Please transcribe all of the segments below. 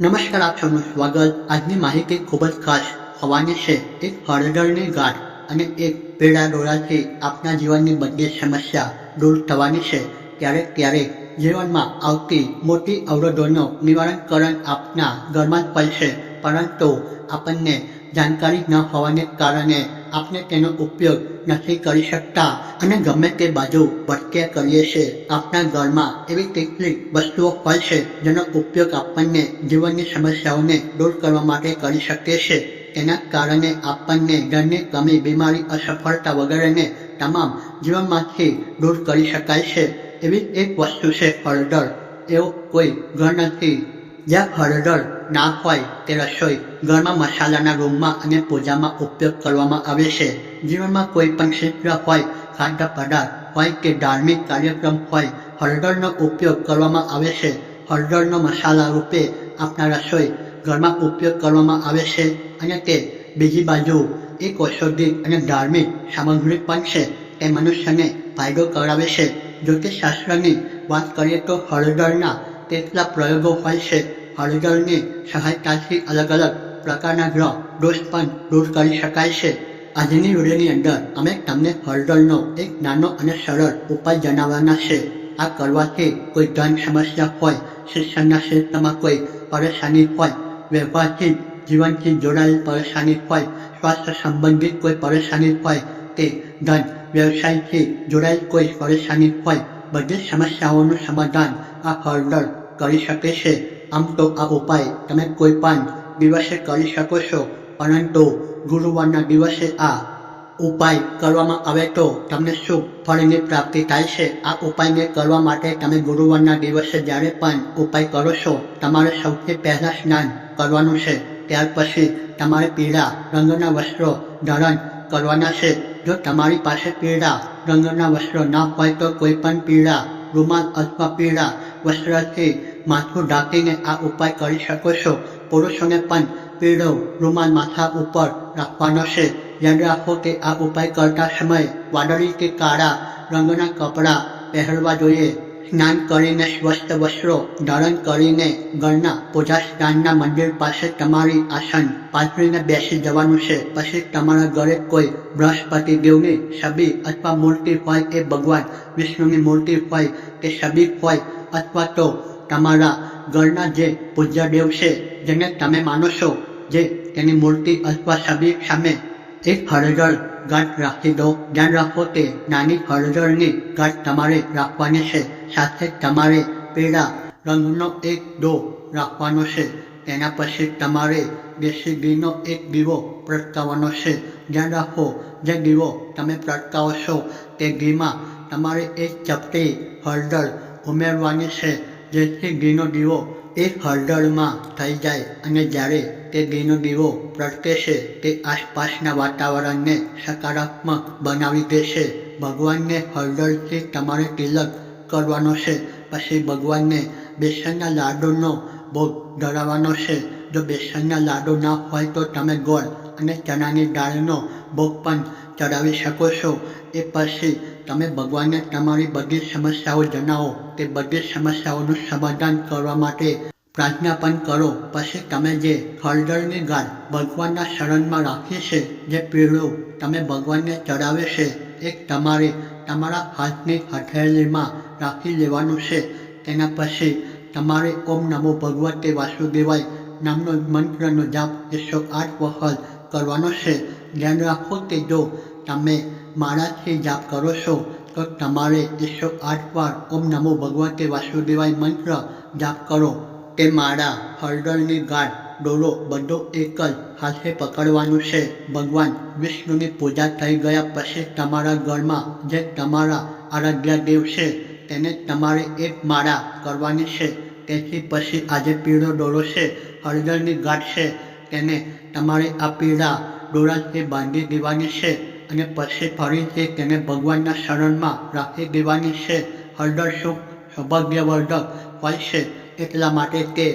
નમસ્કાર આપ સૌનું સ્વાગત આજની માહિતી ખૂબ જ ખાસ હોવાની છે. એક હળદરની ગાંઠ અને એક પીળા ડોળાથી આપના જીવનની બધી સમસ્યા દૂર થવાની છે. ક્યારેક ક્યારેક જીવનમાં આવતી મોટી અવરોધોનું નિવારણકરણ આપના ઘરમાં જ પડશે પરંતુ આપણને જાણકારી ન હોવાને કારણે આપણે તેનો ઉપયોગ નથી કરી શકતા અને ગમે તે બાજુ ભટક્યા કરીએ છીએ આપણા ઘરમાં એવી કેટલીક વસ્તુઓ હોય છે જેનો ઉપયોગ આપણને જીવનની સમસ્યાઓને દૂર કરવા માટે કરી શકીએ છીએ તેના કારણે આપણને ઘરની કમી બીમારી, અસફળતા વગેરેને તમામ જીવનમાંથી દૂર કરી શકાય છે. એવી એક વસ્તુ છે હળદર. એવો કોઈ ઘર નથી જ્યાં હળદર ના હોય તે રસોઈ ઘરમાં મસાલાના રૂમમાં અને પૂજામાં ઉપયોગ કરવામાં આવે છે. જીવનમાં કોઈ પણ ક્ષેત્ર હોય, ખાદ્ય પદાર્થ હોય કે ધાર્મિક કાર્યક્રમ હોય, હળદરનો ઉપયોગ કરવામાં આવે છે. હળદરનો મસાલા રૂપે આપણા રસોઈ ઘરમાં ઉપયોગ કરવામાં આવે છે. અને તે બીજી બાજુ એક ઔષધિ અને ધાર્મિક સામગ્રી પણ છે. તે મનુષ્યને ફાયદો કરાવે છે. જ્યોતિષશાસ્ત્રની વાત કરીએ તો હળદરના કેટલા પ્રયોગો હોય છે. હળદરની સહાયતાથી અલગ અલગ પ્રકારના ગ્રહ દોષ પણ દૂર કરી શકાય છે. આજની વિડીયોની અંદર અમે તમને હળદરનો એક નાનો અને સરળ ઉપાય જણાવવાના છે. આ કરવાથી કોઈ ધન સમસ્યા હોય, શિક્ષણના ક્ષેત્રમાં કોઈ પરેશાની હોય, વ્યવહારથી, જીવનથી જોડાયેલ પરેશાની હોય, સ્વાસ્થ્ય સંબંધિત કોઈ પરેશાની હોય તે ધન, વ્યવસાયથી જોડાયેલ કોઈ પરેશાની હોય, બધી સમસ્યાઓનું સમાધાન આ હળદર કરી શકે છે. આમ તો આ ઉપાય તમે કોઈ પણ દિવસે કરી શકો છો. પરંતુ ગુરુવારના દિવસે આ ઉપાય કરવામાં આવે તો તમને શુભ ફળની પ્રાપ્તિ થાય છે. આ ઉપાયને કરવા માટે તમે ગુરુવારના દિવસે જ્યારે પણ ઉપાય કરો છો, તમારે સૌથી પહેલાં સ્નાન કરવાનું છે. ત્યાર પછી તમારે પીળા રંગના વસ્ત્રો ધારણ કરવાના છે. જો તમારી પાસે પીળા રંગના વસ્ત્રો ન હોય તો કોઈ પણ પીળા રૂમાલ અથવા પીળા વસ્ત્રથી માથું ઢાંકીને આ ઉપાય કરી શકો છો. પુરુષોને પણ પીળો રૂમાલ માથા ઉપર રાખવાનો છે. યાદ રાખો કે આ ઉપાય કરતા સમયે વાદળી કે કાળા રંગના કપડાં પહેરવા જોઈએ. સ્નાન કરીને સ્વસ્થ વસ્ત્રો ધારણ કરીને ઘરના પૂજા સ્થાનના મંદિર પાસે તમારી આસન પાથરીને બેસી જવાનું છે. પછી તમારા ઘરે કોઈ બૃહસ્પતિ દેવની છબી અથવા મૂર્તિ હોય એ ભગવાન વિષ્ણુની મૂર્તિ હોય કે છબી હોય અથવા તો તમારા ઘરના જે પૂજ્ય દેવ છે, જેને તમે માનો છો, જે તેની મૂર્તિ અથવા છબી સામે એક હળદર ગાંઠ રાખી દો. ધ્યાન રાખો તે નાની હળદરની ગાંઠ તમારે રાખવાની છે. સાથે તમારે પીળા રંગનો એક ડો રાખવાનો છે. તેના પછી તમારે દેશી ઘીનો એક દીવો પ્રગટાવવાનો છે. ધ્યાન રાખો, જે દીવો તમે પ્રગટાવો છો, તે ઘીમાં તમારે એક ચપટી હળદર ઉમેરવાની છે, જેથી ઘીનો દીવો એક હળદળમાં થઈ જાય અને જ્યારે તે ઘીનો દીવો પ્રગટે છે, તે આસપાસના વાતાવરણને સકારાત્મક બનાવી દેશે. ભગવાનને હળદળથી તમારે તિલક કરવાનો છે, પછી ભગવાનને બેસનના લાડુનો ભોગ ધરાવવાનો છે. જો બેસનના લાડુ ના હોય તો તમે ગોળ અને ચણાની દાળનો ભોગ પણ ચડાવી શકો છો. એ પછી તમે ભગવાનને તમારી બધી સમસ્યાઓ જણાવો. તે બધી સમસ્યાઓનું સમાધાન કરવા માટે પ્રાર્થના પણ કરો. પછી તમે જે હળદરની ગાળ ભગવાનના શરણમાં રાખી છે, જે પીળું તમે ભગવાનને ચડાવે છે, એ તમારે તમારા હાથની હથેળીમાં રાખી લેવાનું છે. તેના પછી તમારે ઓમ નમો ભગવતે વાસુદેવાય નામનો મંત્રનો જાપ એકસો આઠ વખત કરવાનો છે. ધ્યાન રાખો કે જો તમે માળાથી જાપ કરો છો, તો તમારે એકસો આઠ વાર ઓમ નમો ભગવતે વાસુદેવાય મંત્ર જાપ કરો. તે માળા હળદરની ગાઢ ડોલો બધો એક જ હાથે પકડવાનું છે. ભગવાન વિષ્ણુની પૂજા થઈ ગયા પછી તમારા ઘરમાં જે તમારા આરાધ્ય દેવ છે, તેને તમારે એક માળા કરવાની છે. તેથી પછી આજે પીળો ડોળો છે, હળદરની ગાંઠ છે, તેને તમારે આ પીળા ડોળાથી બાંધી દેવાની છે અને પછી ફરીથી તેને ભગવાનના શરણમાં રાખી દેવાની છે. હળદર સુખ સૌભાગ્યવર્ધક હોય છે એટલા માટે તે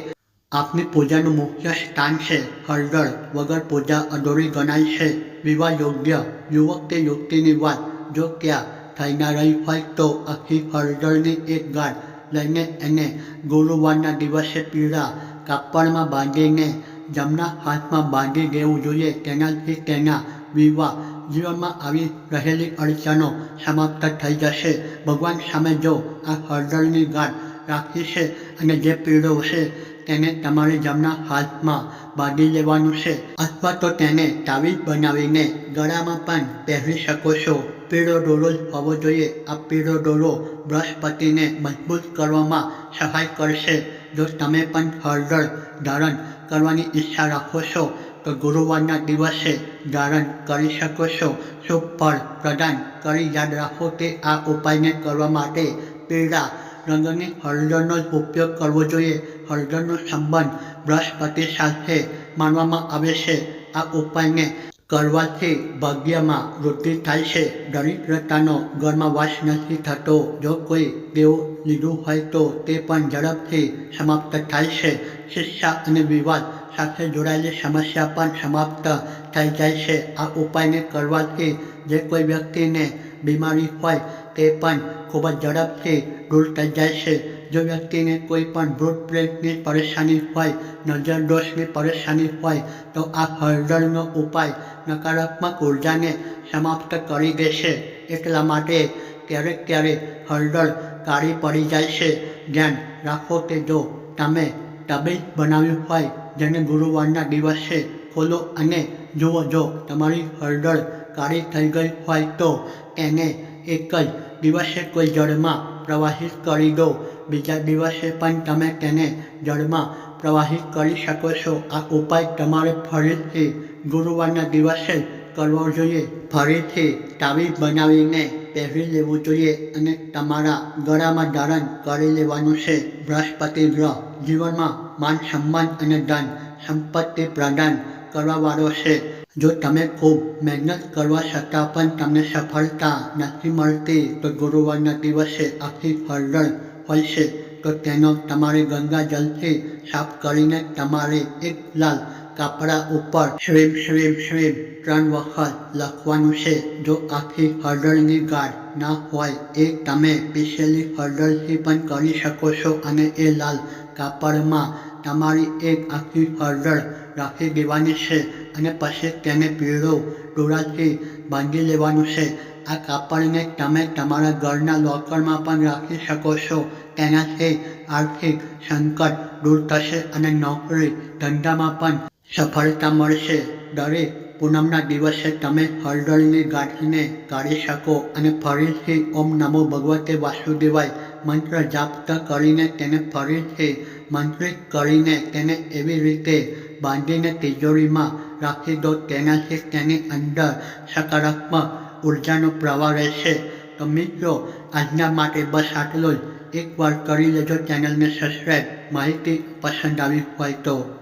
આપની પૂજાનું મુખ્ય સ્થાન છે. હળદર વગર પૂજા અધૂરી ગણાય છે. વિવાહ યોગ્ય યુવક કે યુવતીની વાત જો ત્યાં થઈ ના રહી હોય તો આખી હળદરની એક ગાંઠ લઈને એને ગુરુવારના દિવસે પીળા કાપડમાં બાંધીને જમણા હાથમાં બાંધી દેવું જોઈએ. તેનાથી તેના વિવાહ જીવનમાં આવી રહેલી અડચણો સમાપ્ત થઈ જશે. ભગવાન સામે જો આ હળદરની ગાંઠ રાખી છે અને જે પીળો છે તેને તમારે જમણા હાથમાં બાંધી લેવાનું છે. અથવા તો તેને તાવીજ બનાવીને ગળામાં પણ પહેરી શકો છો. પીળો ડોલો જ હોવો જોઈએ. આ પીળો ડોલો બૃહસ્પતિને મજબૂત કરવામાં સહાય કરશે. જો તમે પણ હળદર ધારણ કરવાની ઈચ્છા રાખો છો, તો ગુરુવારના દિવસે ધારણ કરી શકો છો. શુભ ફળ પ્રદાન કરી યાદ રાખો કે આ ઉપાયને કરવા માટે પીળા રંગની હળદરનો જ ઉપયોગ કરવો જોઈએ. હળદરનો સંબંધ બૃહસ્પતિ સાથે માનવામાં આવે છે. આ ઉપાયને કરવાથી ભાગ્યમાં વૃદ્ધિ થાય છે. દરિદ્રતાનો ઘરમાં વાસ નથી થતો. જો કોઈ દેવું લીધું હોય તો તે પણ ઝડપથી સમાપ્ત થાય છે. શિક્ષા અને વિવાદ સાથે જોડાયેલી સમસ્યા પણ સમાપ્ત થઈ જાય છે. આ ઉપાયને કરવાથી જે કોઈ વ્યક્તિને બીમારી હોય તે પણ ખૂબ જ ઝડપથી દૂર થઈ જાય છે. જો વ્યક્તિને કોઈ પણ ભૂત પ્રેતની પરેશાની હોય, નજર દોષની પરેશાની હોય, તો આ હળદરનો ઉપાય નકારાત્મક ઉર્જાને સમાપ્ત કરી દેશે. એટલા માટે ક્યારેક ક્યારેક હળદર કાળી પડી જાય છે. ધ્યાન રાખો કે જો તમે તબીજ બનાવ્યું હોય, જેને ગુરુવારના દિવસે ખોલો અને જુઓ, જો તમારી હળદર કાળી થઈ ગઈ હોય તો એને એક જ દિવસે કોઈ જળમાં પ્રવાહિત કરી દો. બીજા દિવસે પણ તમે તેને જળમાં પ્રવાહિત કરી શકો છો. આ ઉપાય તમારે ફરીથી ગુરુવારના દિવસે કરવો જોઈએ. ફરીથી તાવીજ બનાવીને પહેરી લેવું જોઈએ અને તમારા ગળામાં ધારણ કરી લેવાનું છે. બૃહસ્પતિ ગ્રહ જીવનમાં માન સન્માન અને ધન સંપત્તિ પ્રદાન કરવાવાળો છે. જો તમે ખૂબ મહેનત કરવા છતાં પણ તમને સફળતા નથી મળતી, તો ગુરુવારના દિવસે આખી હળદર છે તો તેનો તમારે ગંગા જલથી સાફ કરીને તમારે એક લાલ કાપડા ઉપર શ્રીમ શ્રીમ શ્રીમ ત્રણ વખત લખવાનું છે. જો આખી હળદરની ગાઢ ના હોય એ તમે પીસેલી હળદરથી પણ કરી શકો છો અને એ લાલ કાપડમાં તમારી એક આખી હળદર રાખી દેવાની છે અને પછી તેને પીળો દોરાથી બાંધી લેવાનું છે. આ કાપડને તમે તમારા ઘરના લોકરમાં પણ રાખી શકો છો. તેનાથી આર્થિક સંકટ દૂર થશે અને નોકરી ધંધામાં પણ સફળતા મળશે. દરેક પૂનમના દિવસે તમે હળદળની ગાંઠને કાઢી શકો અને ફરીથી ઓમ નમો ભગવતે વાસુદેવાય મંત્ર જાપ્ત કરીને તેને ફરીથી મંત્રિત કરીને તેને એવી રીતે બાંધીને તિજોરીમાં રાખી દો. તેનાથી તેની અંદર સકારાત્મક ઉર્જાનો પ્રવાહ રહેશે. તો મિત્રો આજના માટે બસ આટલો જ એકવાર કરી લેજો ચેનલને સબસ્ક્રાઈબ માહિતી પસંદ આવી હોય તો.